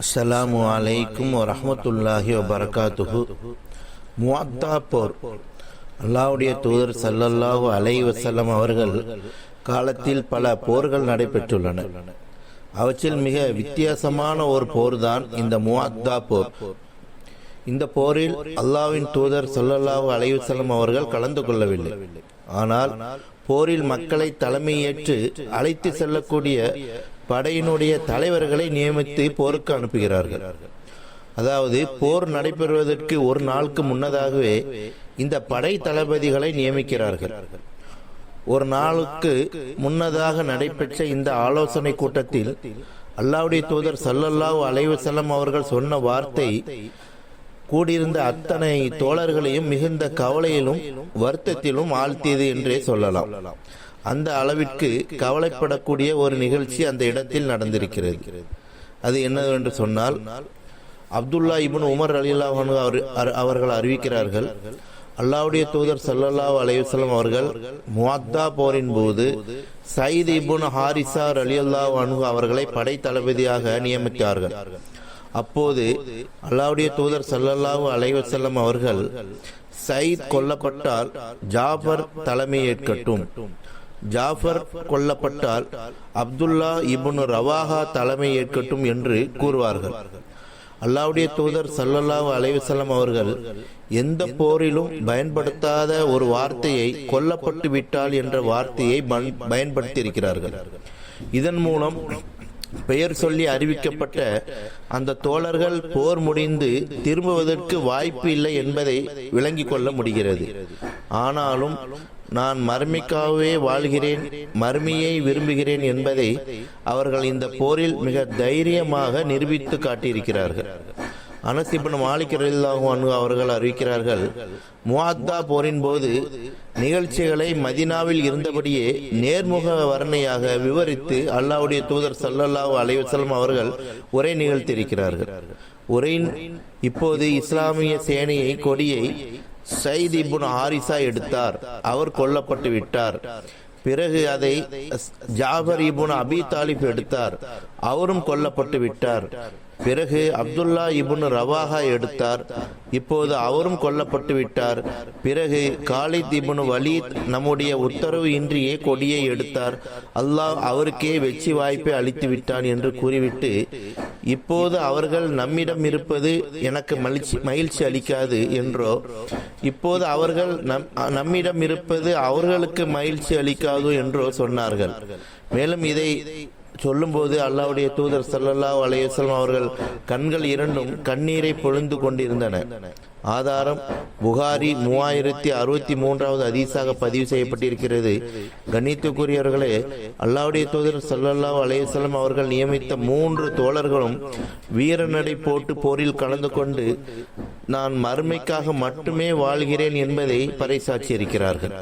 அஸ்லாம் அலைக்கும் வரமத்துல்லாஹி வபரகாத்துஹு முவாத்தா போர் அல்லாவுடைய தூதர் சல்லல்லாஹு அலை வசல்லம் அவர்கள் காலத்தில் பல போர்கள் நடைபெற்றுள்ளன. அவற்றில் மிக வித்தியாசமான ஒரு போர்தான் இந்த முவாத்தா போர் இந்த போரில் அல்லாஹ்வின் தூதர் ஸல்லல்லாஹு அலைஹி அவர்கள் கலந்து கொள்ளவில்லை. ஆனால் போரில் மக்களை தலைமையேற்று அழைத்து செல்லக்கூடிய படையினுடைய தலைவர்களை நியமித்து போருக்கு அனுப்புகிறார்கள். அதாவது போர் நடைபெறுவதற்கு ஒரு நாளுக்கு முன்னதாகவே இந்த படை தளபதிகளை நியமிக்கிறார்கள். ஒரு நாளுக்கு முன்னதாக நடைபெற்ற இந்த ஆலோசனை கூட்டத்தில் அல்லாவுடைய தூதர் சல்லல்லாஹு அலைவசல்லம் அவர்கள் சொன்ன வார்த்தை கூடியிருந்த அத்தனை தோழர்களையும் மிகுந்த கவலையிலும் வருத்தத்திலும் ஆழ்த்தியது என்றே சொல்லலாம். அந்த அளவிற்கு கவலைப்படக்கூடிய ஒரு நிகழ்ச்சி அந்த இடத்தில் நடந்திருக்கிறது. அது என்னவென்று சொன்னால் அப்துல்லா இப்னு உமர் அலில்லாஹ் அவர்கள் அறிவிக்கிறார்கள் அல்லாவுடைய தூதர் சல்லல்லாஹு அலையுசல்லம் அவர்கள் முவாத்தா போரின் போது சயீத் இபுன் ஹாரிசா அலியல்லாஹ் அன்ஹு அவர்களை படை தளபதியாக நியமித்தார்கள். அப்போது அல்லாவுடைய தூதர் சல்லல்லாஹு அலைவசல்லம் அவர்கள் சயீத் கொல்லப்பட்டால் ஜாபர் தலைமையேற்கட்டும் ஜாஃபர் கொல்லப்பட்டால் அப்துல்லா இபுனு ரவாஹா தலைமை ஏற்கட்டும் என்று கூறுவார்கள். அல்லாவுடைய தூதர் சல்லல்லாஹு அலைவசல்லம் அவர்கள் எந்த போரிலும் பயன்படுத்தாத ஒரு வார்த்தையை கொல்லப்பட்டு விட்டால் என்ற வார்த்தையை பயன்படுத்தியிருக்கிறார்கள். இதன் மூலம் பெயர் சொல்லி அறிவிக்கப்பட்ட அந்த தோழர்கள் போர் முடிந்து திரும்புவதற்கு வாய்ப்பு இல்லை என்பதை விளங்கிக் கொள்ள முடிகிறது. ஆனாலும் நான் மர்மிக்காகவே வாழ்கிறேன் மர்மியை விரும்புகிறேன் என்பதை அவர்கள் இந்த போரில் மிக தைரியமாக நிரூபித்து காட்டியிருக்கிறார்கள். அனசிபன் மாலிக் ரலில்லாஹு அன்ஹு அவர்கள் அறிவிக்கிறார்கள் முவாத்தா போரின் போது நிகழ்ச்சிகளை மதினாவில் இருந்தபடியே நேர்முக வர்ணையாக விவரித்து அல்லாவுடைய தூதர் சல்லல்லாஹு அலைவசல்லம் அவர்கள் உரை நிகழ்த்தியிருக்கிறார்கள். உரையின் இப்போது இஸ்லாமிய சேனையை கொடியை சைத் இபுன் ஹாரிசா எடுத்தார். அவர் கொல்லப்பட்டு விட்டார். பிறகு அதை ஜாபர் இபுன் அபி தாலிப் எடுத்தார். அவரும் கொல்லப்பட்டு விட்டார். பிறகு அப்துல்லா இபுன் ரவாஹா எடுத்தார். இப்போது அவரும் கொல்லப்பட்டு விட்டார். பிறகு காலித் இபுன் வலீத் நம்முடைய உத்தரவு இன்றியே கொடியை எடுத்தார். அல்லாஹ் அவருக்கே வெற்றி வாய்ப்பை அளித்து விட்டான் என்று கூறிவிட்டு இப்போது அவர்கள் நம்மிடம் இருப்பது எனக்கு மகிழ்ச்சி மகிழ்ச்சி அளிக்காது என்றோ இப்போது அவர்கள் நம் நம்மிடம் இருப்பது அவர்களுக்கு மகிழ்ச்சி அளிக்காது என்றோ சொன்னார்கள். மேலும் இதை சொல்லும்போது அல்லாவுடைய தூதர் சல்லல்லா அலையம் அவர்கள் கண்கள் இரண்டும் கண்ணீரை பொழுந்து கொண்டிருந்தன. ஆதாரம் புகாரி மூவாயிரத்தி அறுபத்தி மூன்றாவது அதிசாக பதிவு செய்யப்பட்டிருக்கிறது. கணித்துக்குரியவர்களே அல்லாவுடைய தூதர் சல்லல்லா அலையம் அவர்கள் நியமித்த மூன்று தோழர்களும் வீரநடை போட்டு போரில் கலந்து கொண்டு நான் மறுமைக்காக மட்டுமே வாழ்கிறேன் என்பதை பறைசாற்றியிருக்கிறார்கள்.